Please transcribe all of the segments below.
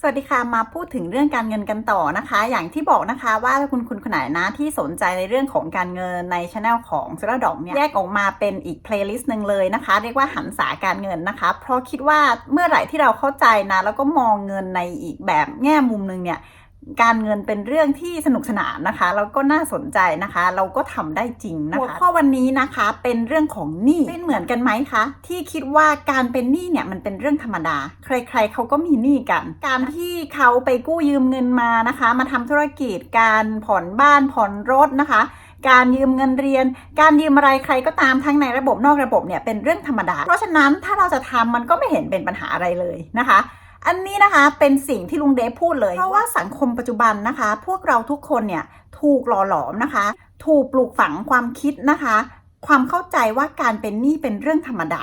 สวัสดีค่ะมาพูดถึงเรื่องการเงินกันต่อนะคะ อย่างที่บอกนะคะว่าถ้าคุณคุณคนไหนนะที่สนใจในเรื่องของการเงินในช anel ของซ r ดอกเนี่ยแยกออกมาเป็นอีกเพลย์ลิสต์หนึ่งเลยนะคะ เรียกว่าหันษาการเงินนะคะ เพราะคิดว่าเมื่อไหร่ที่เราเข้าใจนะ แล้วก็มองเงินในอีกแบบแง่มุมหนึ่งเนี่ย การเงินเป็นเรื่องที่สนุกสนานนะคะแล้วก็น่าสนใจนะคะ เราก็ทำได้จริงนะคะหัวข้อวันนี้นะคะเป็นเรื่องของหนี้เป็นเหมือนกันไหมคะ ที่คิดว่าการเป็นหนี้เนี่ยมันเป็นเรื่องธรรมดา ใคร ๆเขาก็มีหนี้กัน การที่เขาไปกู้ยืมเงินมานะคะ มาทำธุรกิจการผ่อนบ้านผ่อนรถนะคะการยืมเงินเรียน การยืมอะไรใครก็ตามทั้งในระบบนอกระบบเนี่ยเป็นเรื่องธรรมดา เพราะฉะนั้นถ้าเราจะทำมันก็ไม่เห็นเป็นปัญหาอะไรเลยนะคะ อันนี้นะคะเป็นสิ่งที่ลุงเดฟพูดเลย เพราะว่าสังคมปัจจุบันนะคะ พวกเราทุกคนเนี่ยถูกหล่อหลอมนะคะ ถูกปลูกฝังความคิดนะคะ ความเข้าใจว่าการเป็นหนี้เป็นเรื่องธรรมดา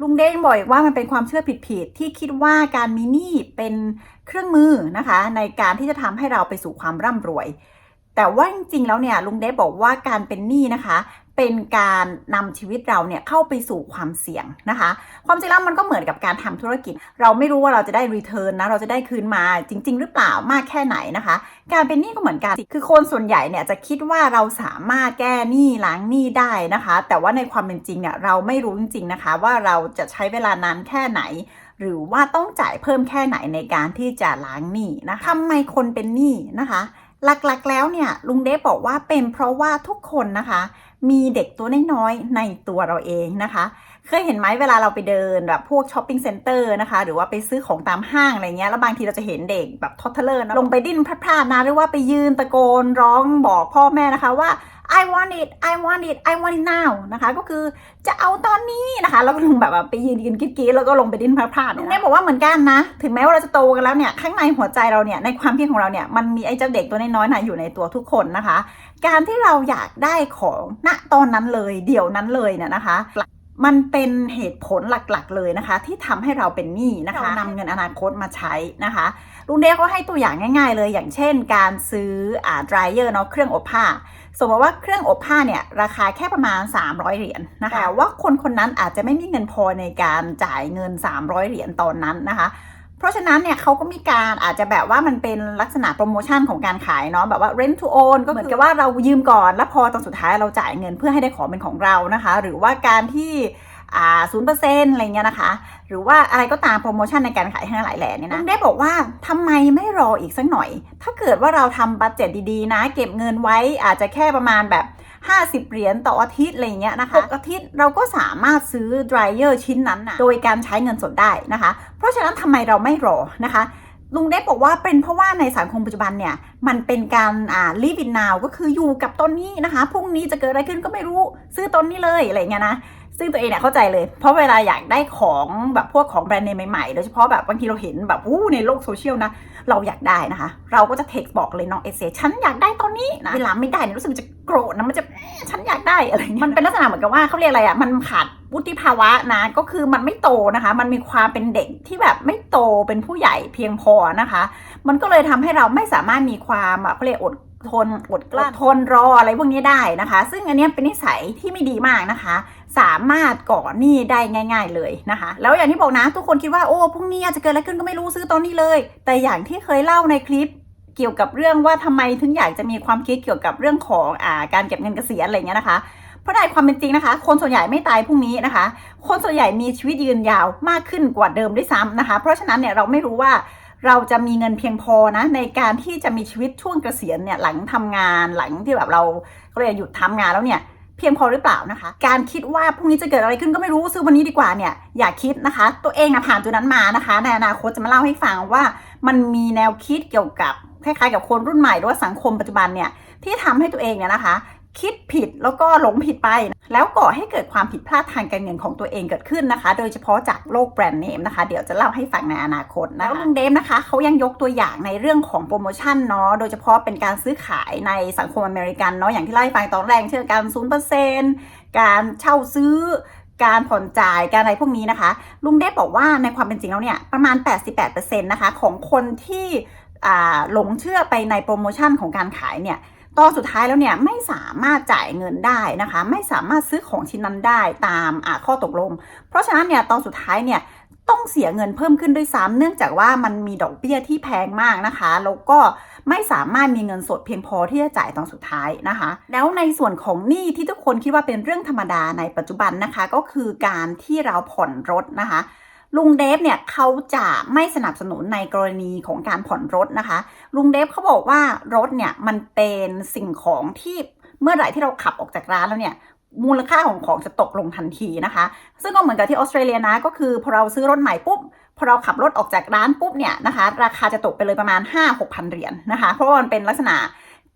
ลุงเด้งบอกอีกว่ามันเป็นความเชื่อผิดๆที่คิดว่าการมีหนี้เป็นเครื่องมือนะคะ ในการที่จะทำให้เราไปสู่ความร่ำรวย แต่ว่าจริงๆแล้วเนี่ยลุงเดฟบอกว่าการเป็นหนี้นะคะ เป็นการนำชีวิตเราเนี่ยเข้าไปสู่ความเสี่ยงนะคะ ความจริงแล้วมันก็เหมือนกับการทำธุรกิจ เราไม่รู้ว่าเราจะได้รีเทิร์นนะเราจะได้คืนมาจริง ๆ หรือเปล่ามากแค่ไหนนะคะ การเป็นหนี้ก็เหมือนกันคือคนส่วนใหญ่เนี่ยจะคิดว่าเราสามารถแก้หนี้ล้างหนี้ได้นะคะ แต่ว่าในความเป็นจริงเนี่ยเราไม่รู้จริง ๆนะคะ ว่าเราจะใช้เวลานานแค่ไหนหรือว่าต้องจ่ายเพิ่มแค่ไหนในการที่จะล้างหนี้นะคะทำไมคนเป็นหนี้นะคะ หลักๆแล้วเนี่ยลุงเดฟบอกว่าเป็นเพราะว่าทุกคนนะคะ มีเด็กตัวน้อยๆในตัวเราเองนะคะ เคยเห็นไหมเวลาเราไปเดินแบบพวกช้อปปิ้งเซ็นเตอร์นะคะ หรือว่าไปซื้อของตามห้างอะไรเงี้ยแล้วบางทีเราจะเห็นเด็กแบบทอทเลอร์นะลงไปดิ้นพลาดๆนะหรือว่าไปยืนตะโกนร้องบอกพ่อแม่นะคะว่า I want it I want it I want it now นะคะ ก็คือจะเอาตอนนี้นะคะ แล้วก็ลงแบบไปยืนยืนกรี๊ดๆแล้วก็ลงไปดิ้นพลาดๆเนี่ยบอกว่าเหมือนกันนะ ถึงแม้ว่าเราจะโตกันแล้วเนี่ย ข้างในหัวใจเราเนี่ย ในความคิดของเราเนี่ย มันมีไอ้เจ้าเด็กตัวน้อยๆนะอยู่ในตัวทุกคนนะคะ การที่เราอยากได้ของณตอนนั้นเลย เดี๋ยวนั้นเลยเนี่ยนะคะ มันเป็นเหตุผลหลักๆ เลยนะคะ ที่ทำให้เราเป็นหนี้นะคะนำเงินอนาคตมาใช้นะคะลุงเดชก็ให้ตัวอย่างง่าย ๆ เลย อย่างเช่น การซื้ออ่า dryer เนาะเครื่องอบผ้า สมมติว่าเครื่องอบผ้าเนี่ยราคาแค่ประมาณ 300 เหรียญนะคะแต่ว่าคนคนนั้นอาจจะไม่มีเงินพอในการจ่ายเงิน 300 เหรียญตอนนั้นนะคะ เพราะฉะนั้นเนี่ยเขาก็มีการอาจจะแบบว่ามันเป็นลักษณะโปรโมชั่นของการขายเนาะแบบว่า rent to own ก็เหมือนกับว่าเรายืมก่อน แล้วพอตอนสุดท้ายเราจ่ายเงินเพื่อให้ได้ของเป็นของเรานะคะ หรือว่าการที่อ่าศูนย์เปอร์เซ็นต์อะไรเงี้ยนะคะ หรือว่าอะไรก็ตามโปรโมชั่นในการขายทั้งหลายแหล่เนี่ยนะได้บอกว่าทำไมไม่รออีกสักหน่อย ถ้าเกิดว่าเราทำบัตเจ็ตดีๆ นะ เก็บเงินไว้อาจจะแค่ประมาณแบบ 50 เหรียญต่ออาทิตย์อะไรเงี้ยนะคะอาทิตย์เราก็สามารถซื้อดรายเออร์ชิ้นนั้นนะโดยการใช้เงินสดได้นะคะ เพราะฉะนั้นทำไมเราไม่รอนะคะลุงเดฟบอกว่าเป็นเพราะว่าในสังคมปัจจุบันเนี่ยมันเป็นการอ่า live in now ก็คืออยู่กับตอนนี้นะคะพรุ่งนี้จะเกิดอะไรขึ้นก็ไม่รู้ซื้อตอนนี้เลยอะไรเงี้ยนะ ซึ่งตัวเองเนี่ยเข้าใจเลย เพราะเวลาอยากได้ของแบบพวกของแบรนด์เนมใหม่ๆ โดยเฉพาะแบบบางทีเราเห็นแบบอู้ในโลกโซเชียลนะ เราอยากได้นะคะ เราก็จะเท็กซ์บอกเลยน้องเอเซฉันอยากได้ตอนนี้นะเวลาไม่ได้เนี่ยรู้สึกจะโกรธนะมันจะฉันอยากได้อะไรเงี้ยมันเป็นลักษณะเหมือนกับว่าเขาเรียกอะไรอะมันขาดวุฒิภาวะนะก็คือมันไม่โตนะคะ มันมีความเป็นเด็กที่แบบไม่โตเป็นผู้ใหญ่เพียงพอนะคะ มันก็เลยทำให้เราไม่สามารถมีความอะเขาเรียกอด ทนอดกลั้นทนรออะไรพวกนี้ได้นะคะ ซึ่งอันนี้เป็นนิสัยที่ไม่ดีมากนะคะ สามารถก่อหนี้ได้ง่าย ๆเลยนะคะ แล้วอย่างที่บอกนะทุกคนคิดว่าโอ้พรุ่งนี้อาจจะเกิดอะไรขึ้นก็ไม่รู้ซื้อตอนนี้เลย แต่อย่างที่เคยเล่าในคลิปเกี่ยวกับเรื่องว่าทำไมถึงอยากจะมีความคิดเกี่ยวกับเรื่องของอาการเก็บเงินเกษียณอะไรเงี้ยนะคะเพราะในความเป็นจริงนะคะ คนส่วนใหญ่ไม่ตายพรุ่งนี้นะคะ คนส่วนใหญ่มีชีวิตยืนยาวมากขึ้นกว่าเดิมด้วยซ้ำนะคะ เพราะฉะนั้นเนี่ยเราไม่รู้ว่า เราจะมีเงินเพียงพอนะในการที่จะมีชีวิตช่วงเกษียณเนี่ยหลังทำงานหลังที่แบบเราเขาเรียกหยุดทำงานแล้วเนี่ยเพียงพอหรือเปล่านะคะ การคิดว่าพรุ่งนี้จะเกิดอะไรขึ้นก็ไม่รู้ซื้อวันนี้ดีกว่าเนี่ยอย่าคิดนะคะ ตัวเองนะผ่านตัวนั้นมานะคะ ในอนาคตจะมาเล่าให้ฟังว่ามันมีแนวคิดเกี่ยวกับคล้ายๆกับคนรุ่นใหม่หรือว่าสังคมปัจจุบันเนี่ยที่ทำให้ตัวเองเนี่ยนะคะ คิดผิดแล้วก็หลงผิดไป แล้วก่อให้เกิดความผิดพลาดทางการเงินของตัวเองเกิดขึ้นนะคะ โดยเฉพาะจากโลกแบรนด์เนมนะคะ เดี๋ยวจะเล่าให้ฟังในอนาคตนะแล้วลุงเดมนะคะเขายังยกตัวอย่างในเรื่องของโปรโมชั่นเนาะโดยเฉพาะเป็นการซื้อขายในสังคมอเมริกันเนาะอย่างที่เล่าให้ฟังตอนแรกเช่นการศูนย์เปอร์เซ็นต์การเช่าซื้อการผ่อนจ่ายการอะไรพวกนี้นะคะ ลุงเดฟบอกว่าในความเป็นจริงแล้วเนี่ยประมาณ 88%นะคะของคนที่อ่าหลงเชื่อไปในโปรโมชั่นของการขายเนี่ย ตอนสุดท้ายแล้วเนี่ยไม่สามารถจ่ายเงินได้นะคะ ไม่สามารถซื้อของชิ้นนั้นได้ตามข้อตกลง เพราะฉะนั้นเนี่ยตอนสุดท้ายเนี่ยต้องเสียเงินเพิ่มขึ้นด้วยซ้ำเนื่องจากว่ามันมีดอกเบี้ยที่แพงมากนะคะแล้วก็ไม่สามารถมีเงินสดเพียงพอที่จะจ่ายตอนสุดท้ายนะคะ แล้วในส่วนของหนี้ที่ทุกคนคิดว่าเป็นเรื่องธรรมดาในปัจจุบันนะคะ ก็คือการที่เราผ่อนรถนะคะ ลุงเดฟเนี่ยเขาจะไม่สนับสนุนในกรณีของการผ่อนรถนะคะ ลุงเดฟเขาบอกว่ารถเนี่ยมันเป็นสิ่งของที่เมื่อไหร่ที่เราขับออกจากร้านแล้วเนี่ยมูลค่าของของจะตกลงทันทีนะคะ ซึ่งก็เหมือนกับที่ออสเตรเลียนะก็คือพอเราซื้อรถใหม่ปุ๊บพอเราขับรถออกจากร้านปุ๊บเนี่ยนะคะ ราคาจะตกไปเลยประมาณ 5 6 0 0 0 เหรียญนนะคะ เพราะว่ามันเป็นลักษณะ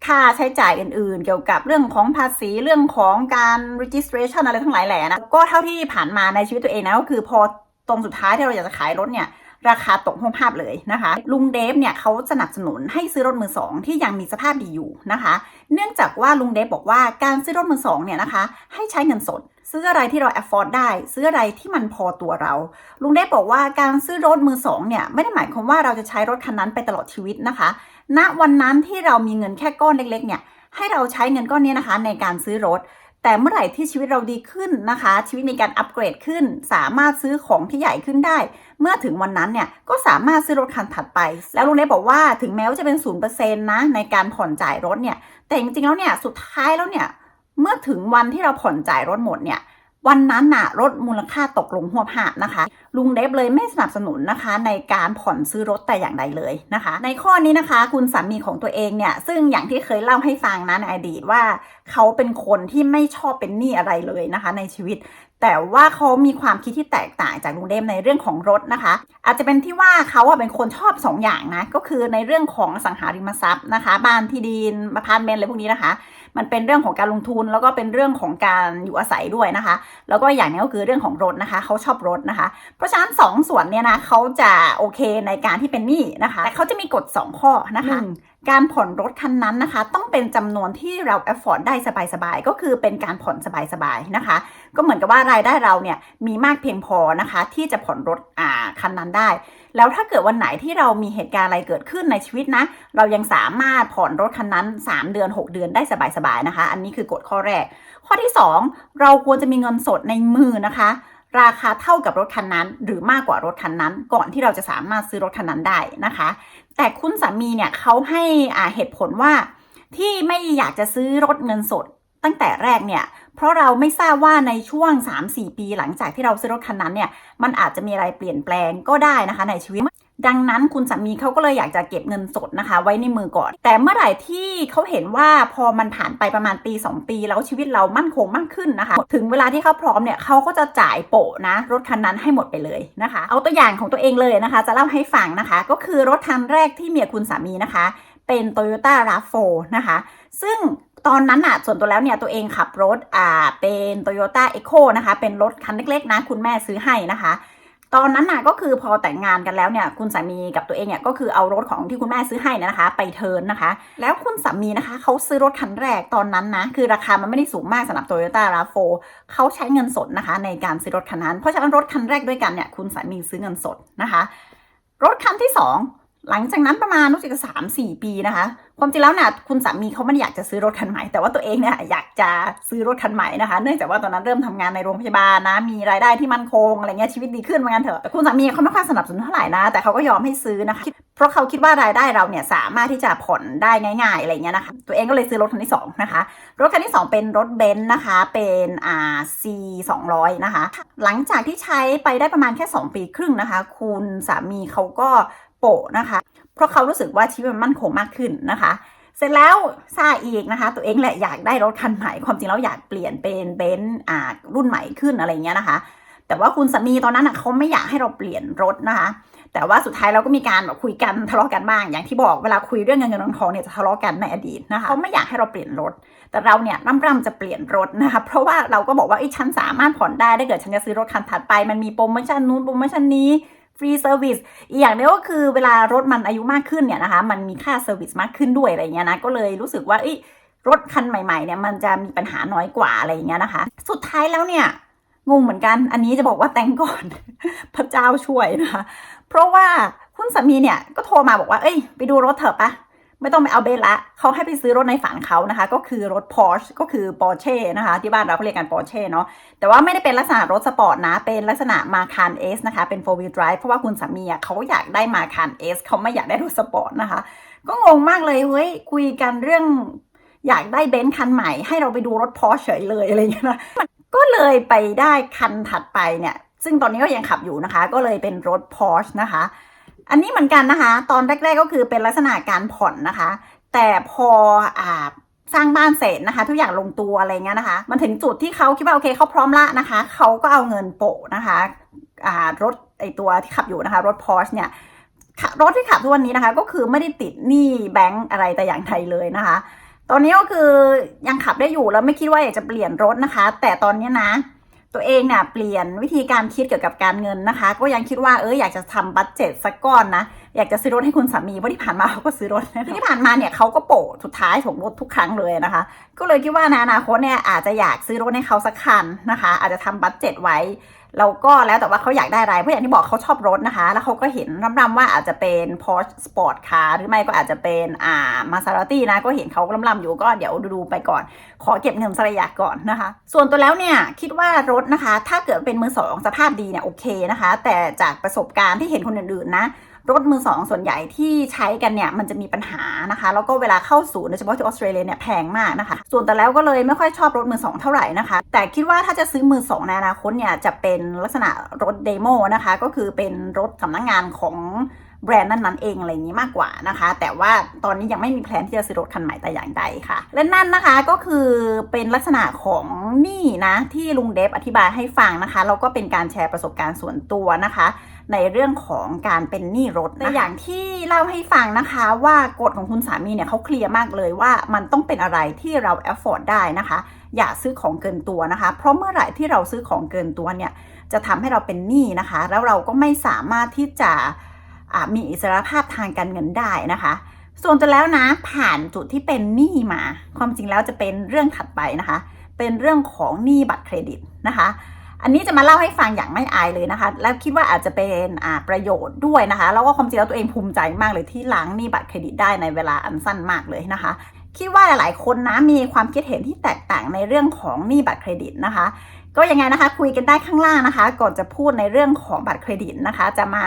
ค่าใช้จ่ายอื่นๆ เกี่ยวกับเรื่องของภาษีเรื่องของการ registration อะไรทั้งหลายแหล่นะก็เท่าที่ผ่านมาในชีวิตตัวเองนะก็คือพอ ตรงสุดท้ายที่เราอยากจะขายรถเนี่ยราคาตกห้องภาพเลยนะคะ ลุงเดฟเนี่ยเขาสนับสนุนให้ซื้อรถมือสองที่ยังมีสภาพดีอยู่นะคะ เนื่องจากว่าลุงเดฟบอกว่าการซื้อรถมือสองเนี่ยนะคะ ให้ใช้เงินสด ซื้ออะไรที่เรา afford ได้ ซื้ออะไรที่มันพอตัวเรา ลุงเดฟบอกว่าการซื้อรถมือสองเนี่ยไม่ได้หมายความว่าเราจะใช้รถคันนั้นไปตลอดชีวิตนะคะ ณวันนั้นที่เรามีเงินแค่ก้อนเล็กๆเนี่ยให้เราใช้เงินก้อนนี้นะคะในการซื้อรถ แต่เมื่อไหร่ที่ชีวิตเราดีขึ้นนะคะ ชีวิตมีการอัปเกรดขึ้น สามารถซื้อของที่ใหญ่ขึ้นได้ เมื่อถึงวันนั้นเนี่ยก็สามารถซื้อรถคันถัดไป แล้วลุงเนยบอกว่าถึงแม้ว่าจะเป็นศูนย์เปอร์เซ็นต์นะในการผ่อนจ่ายรถเนี่ยแต่จริงๆแล้วเนี่ยสุดท้ายแล้วเนี่ยเมื่อถึงวันที่เราผ่อนจ่ายรถหมดเนี่ยวันนั้นน่ะรถมูลค่าตกลงหัวภาพนะคะ ลุงเดฟเลยไม่สนับสนุนนะคะ ในการผ่อนซื้อรถแต่อย่างใดเลยนะคะ ในข้อนี้นะคะ คุณสามีของตัวเองเนี่ยซึ่งอย่างที่เคยเล่าให้ฟังนะในอดีตว่า เขาเป็นคนที่ไม่ชอบเป็นหนี้อะไรเลยนะคะในชีวิต แต่ว่าเขามีความคิดที่แตกต่างจากลุงเดฟในเรื่องของรถนะคะ อาจจะเป็นที่ว่าเขาเป็นคนชอบสองอย่างนะก็คือในเรื่องของสังหาริมทรัพย์นะคะ บ้านที่ดินอพาร์ตเมนต์อะไรพวกนี้นะคะ มันเป็นเรื่องของการลงทุนแล้วก็เป็นเรื่องของการอยู่อาศัยด้วยนะคะ แล้วก็อย่างนี้ก็คือเรื่องของรถนะคะ เขาชอบรถนะคะ เพราะฉะนั้นสองส่วนเนี่ยนะเขาจะโอเคในการที่เป็นหนี้นะคะ แต่เขาจะมีกฎ2ข้อนะคะการผ่อนรถคันนั้นนะคะ ต้องเป็นจำนวนที่เรา afford ได้สบายๆ ก็คือเป็นการผ่อนสบายๆนะคะ ก็เหมือนกับว่ารายได้เราเนี่ยมีมากเพียงพอนะคะ ที่จะผ่อนรถอ่าคันนั้นได้ แล้วถ้าเกิดวันไหนที่เรามีเหตุการณ์อะไรเกิดขึ้นในชีวิตนะ เรายังสามารถผ่อนรถคันนั้น 3 เดือน 6 เดือนได้สบายๆนะคะ อันนี้คือกฎข้อแรก ข้อที่ 2 เราควรจะมีเงินสดในมือนะคะราคาเท่ากับรถคันนั้น หรือมากกว่ารถคันนั้น ก่อนที่เราจะสามารถซื้อรถคันนั้นได้นะคะ แต่คุณสามีเนี่ยเขาให้อ่าเหตุผลว่าที่ไม่อยากจะซื้อรถเงินสดตั้งแต่แรกเนี่ย เพราะเราไม่ทราบว่าในช่วง 3-4 ปีหลังจากที่เราซื้อรถคันนั้นเนี่ย มันอาจจะมีอะไรเปลี่ยนแปลงก็ได้นะคะในชีวิต ดังนั้นคุณสามีเขาก็เลยอยากจะเก็บเงินสดนะคะ ไว้ในมือก่อน แต่เมื่อไหร่ที่เขาเห็นว่าพอมันผ่านไปประมาณปี 2 ปีแล้วชีวิตเรามั่นคงมากขึ้นนะคะ ถึงเวลาที่เขาพร้อมเนี่ยเขาก็จะจ่ายโปะนะรถคันนั้นให้หมดไปเลยนะคะ เอาตัวอย่างของตัวเองเลยนะคะ จะเล่าให้ฟังนะคะ ก็คือรถคันแรกที่เมียคุณสามีนะคะ เป็น Toyota RAV4 นะคะ ซึ่งตอนนั้นอะส่วนตัวแล้วเนี่ยตัวเองขับรถอ่าเป็น Toyota Echo นะคะ เป็นรถคันเล็กๆนะคุณแม่ซื้อให้นะคะ ตอนนั้นน่ะก็คือพอแต่งงานกันแล้วเนี่ยคุณสามีกับตัวเองเนี่ยก็คือเอารถของที่คุณแม่ซื้อให้นะคะ ไปเทิร์นนะคะ แล้วคุณสามีนะคะเขาซื้อรถคันแรกตอนนั้นนะคือราคามันไม่ได้สูงมากสำหรับโตโยต้าราโฟเขาใช้เงินสดนะคะ ในการซื้อรถคันนั้น เพราะฉะนั้นรถคันแรกด้วยกันเนี่ยคุณสามีซื้อเงินสดนะคะ รถคันที่สอง หลังจากนั้นประมาณรู้สึกสามสี่ปีนะคะ ความจริงแล้วเนี่ยคุณสามีเขาไม่อยากจะซื้อรถคันใหม่ แต่ว่าตัวเองเนี่ยอยากจะซื้อรถคันใหม่นะคะ เนื่องจากว่าตอนนั้นเริ่มทำงานในโรงพยาบาลนะ มีรายได้ที่มั่นคงอะไรเงี้ยชีวิตดีขึ้นว่างั้นเถอะคุณสามีเขาไม่ค่อยสนับสนุนเท่าไหร่นะ แต่เขาก็ยอมให้ซื้อนะคะ เพราะเขาคิดว่ารายได้เราเนี่ยสามารถที่จะผ่อนได้ง่ายๆอะไรเงี้ยนะคะ ตัวเองก็เลยซื้อรถคันที่สองนะคะ รถคันที่ 2 เป็นรถเบนซ์นะคะ เป็นอ่า C 200นะคะ หลังจากที่ใช้ไปได้ประมาณแค่ 2 ปีครึ่งนะคะ คุณสามีเขาก็ะนะคะ เพราะเขารู้สึกว่าชีวิตมันมั่นคงมากขึ้นนะคะ เสร็จแล้วซาอีกนะคะ ตัวเองแหละอยากได้รถคันใหม่ความจริงแล้วอยากเปลี่ยนเป็นเบนซ์อ่ารุ่นใหม่ขึ้นอะไรเงี้ยนะคะ แต่ว่าคุณสามีตอนนั้นอะเขาไม่อยากให้เราเปลี่ยนรถนะคะ แต่ว่าสุดท้ายเราก็มีการแบบคุยกันทะเลาะกันบ้างอย่างที่บอกเวลาคุยเรื่องเงินเงินทองเนี่ยจะทะเลาะกันในอดีตนะคะเขาไม่อยากให้เราเปลี่ยนรถ แต่เราเนี่ยร่ำร่ำจะเปลี่ยนรถนะคะ เพราะว่าเราก็บอกว่าไอ้ฉันสามารถผ่อนได้ถ้าเกิดฉันจะซื้อรถคันถัดไปมันมีโปรโมชั่นนู้นโปรโมชั่นนี้ ฟรีเซอร์วิสอีกอย่างหนึงก็คือเวลารถมันอายุมากขึ้นเนี่ยนะคะ มันมีค่าเซอร์วิสมากขึ้นด้วยอะไรเงี้ยนะ ก็เลยรู้สึกว่าเอ้ยรถคันใหม่ๆเนี่ยมันจะมีปัญหาน้อยกว่าอะไรเงี้ยนะคะ สุดท้ายแล้วเนี่ยงงเหมือนกัน อันนี้จะบอกว่าแต่งก่อน พระเจ้าช่วยนะคะ เพราะว่าคุณสามีเนี่ยก็โทรมาบอกว่า เอ้ย ไปดูรถเถอะปะ ไม่ต้องไปเอาเบนละเขาให้ไปซื้อรถในฝันเขานะคะ ก็คือรถ Porsche ก็คือ Porsche นะคะ ที่บ้านเราเขาเรียกกัน Porsche เนาะแต่ว่าไม่ได้เป็นลักษณะรถสปอร์ตนะ เป็นลักษณะมาคาร S นะคะ เป็น4 wheel drive เพราะว่าคุณสามีอะเขาอยากได้มาคาร S เขาไม่อยากได้รถสปอร์ตนะคะ ก็งงมากเลยเฮ้ยคุยกันเรื่องอยากได้เบนซ์คันใหม่ ให้เราไปดูรถพอเฉยเลยอะไรอย่างเงี้ยนะก็เลยไปได้คันถัดไปเนี่ย ซึ่งตอนนี้ก็ยังขับอยู่นะคะ ก็เลยเป็นรถ Porsche นะคะ อันนี้เหมือนกันนะคะ ตอนแรก ๆก็คือเป็นลักษณะการผ่อนนะคะ แต่พออ่าสร้างบ้านเสร็จนะคะ ทุกอย่างลงตัวอะไรเงี้ยนะคะ มันถึงจุดที่เขาคิดว่าโอเคเขาพร้อมละนะคะเขาก็เอาเงินโปะนะคะอ่ารถไอตัวที่ขับอยู่นะคะ รถ Porsche เนี่ยรถที่ขับทุกวันนี้นะคะ ก็คือไม่ได้ติดหนี้แบงก์อะไรแต่อย่างใดเลยนะคะ ตอนนี้ก็คือยังขับได้อยู่แล้วไม่คิดว่าอยากจะเปลี่ยนรถนะคะ แต่ตอนนี้นะ ตัวเองเนี่ยเปลี่ยนวิธีการคิดเกี่ยวกับการเงินนะคะ ก็ยังคิดว่าเอออยากจะทำบัตเจ็ตสักก้อนนะอยากจะซื้อรถให้คุณสามีเพราะที่ผ่านมาเขาก็ซื้อรถที่ผ่านมาเนี่ยเขาก็โปะสุดท้ายของรถทุกครั้งเลยนะคะ ก็เลยคิดว่าในอนาคตเนี่ยอาจจะอยากซื้อรถให้เขาสักคันนะคะ อาจจะทำบัตเจ็ตไว้ แล้วก็แล้วแต่ว่าเขาอยากได้อะไร เพราะอย่างที่บอกเขาชอบรถนะคะ แล้วเขาก็เห็นรำๆว่าอาจจะเป็น Porsche Sport Car หรือไม่ก็อาจจะเป็นอ่า Maserati นะ ก็เห็นเขารำๆอยู่ก็เดี๋ยวดูๆไปก่อน ขอเก็บเงินสระยะก่อนนะคะ ส่วนตัวแล้วเนี่ยคิดว่ารถนะคะ ถ้าเกิดเป็นมือสองสภาพดีเนี่ยโอเคนะคะ แต่จากประสบการณ์ที่เห็นคนอื่นๆนะ รถมือสองส่วนใหญ่ที่ใช้กันเนี่ยมันจะมีปัญหานะคะ แล้วก็เวลาเข้าศูนย์โดยเฉพาะที่ออสเตรเลียเนี่ยแพงมากนะคะ ส่วนแต่แล้วก็เลยไม่ค่อยชอบรถมือสองเท่าไหร่นะคะ แต่คิดว่าถ้าจะซื้อมือสองในอนาคตเนี่ยจะเป็นลักษณะรถเดโมนะคะ ก็คือเป็นรถสำนักงงานของ แบรนด์นั้นๆเองอะไรอย่างนี้มากกว่านะคะ แต่ว่าตอนนี้ยังไม่มีแผนที่จะซื้อรถคันใหม่แต่อย่างใดค่ะ และนั่นนะคะก็คือเป็นลักษณะของหนี้นะที่ลุงเดฟอธิบายให้ฟังนะคะแล้วก็เป็นการแชร์ประสบการณ์ส่วนตัวนะคะในเรื่องของการเป็นหนี้รถแต่อย่างที่เล่าให้ฟังนะคะว่ากฎของคุณสามีเนี่ยเขาเคลียร์มากเลยว่ามันต้องเป็นอะไรที่เรา afford ได้นะคะ อย่าซื้อของเกินตัวนะคะ เพราะเมื่อไหร่ที่เราซื้อของเกินตัวเนี่ยจะทำให้เราเป็นหนี้นะคะ แล้วเราก็ไม่สามารถที่จะ มีอิสรภาพทางการเงินได้นะคะ ส่วนจะแล้วนะผ่านจุดที่เป็นหนี้มา ความจริงแล้วจะเป็นเรื่องถัดไปนะคะ เป็นเรื่องของหนี้บัตรเครดิตนะคะ อันนี้จะมาเล่าให้ฟังอย่างไม่อายเลยนะคะ แล้วคิดว่าอาจจะเป็นประโยชน์ด้วยนะคะ แล้วก็ความจริงแล้วตัวเองภูมิใจมากเลยที่ล้างหนี้บัตรเครดิตได้ในเวลาอันสั้นมากเลยนะคะคิดว่าหลาย ๆ คนนะมีความคิดเห็นที่แตกต่างในเรื่องของหนี้บัตรเครดิตนะคะ ก็ยังไงนะคะคุยกันได้ข้างล่างนะคะ ก่อนจะพูดในเรื่องของบัตรเครดิตนะคะ จะมา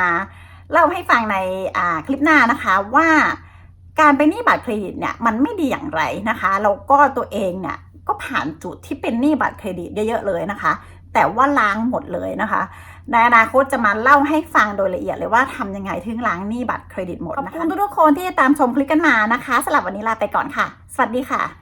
เล่าให้ฟังในคลิปหน้านะคะว่าการเป็นหนี้บัตรเครดิตเนี่ยมันไม่ดีอย่างไรนะคะแล้วก็ตัวเองเนี่ยก็ผ่านจุดที่เป็นหนี้บัตรเครดิตเยอะๆเลยนะคะ แต่ว่าล้างหมดเลยนะคะในอนาคตจะมาเล่าให้ฟังโดยละเอียดเลยว่าทำยังไงถึงล้างหนี้บัตรเครดิตหมดนะคะขอบคุณทุกๆคนที่ตามชมคลิปกันมานะคะสำหรับวันนี้ลาไปก่อนค่ะ สวัสดีค่ะ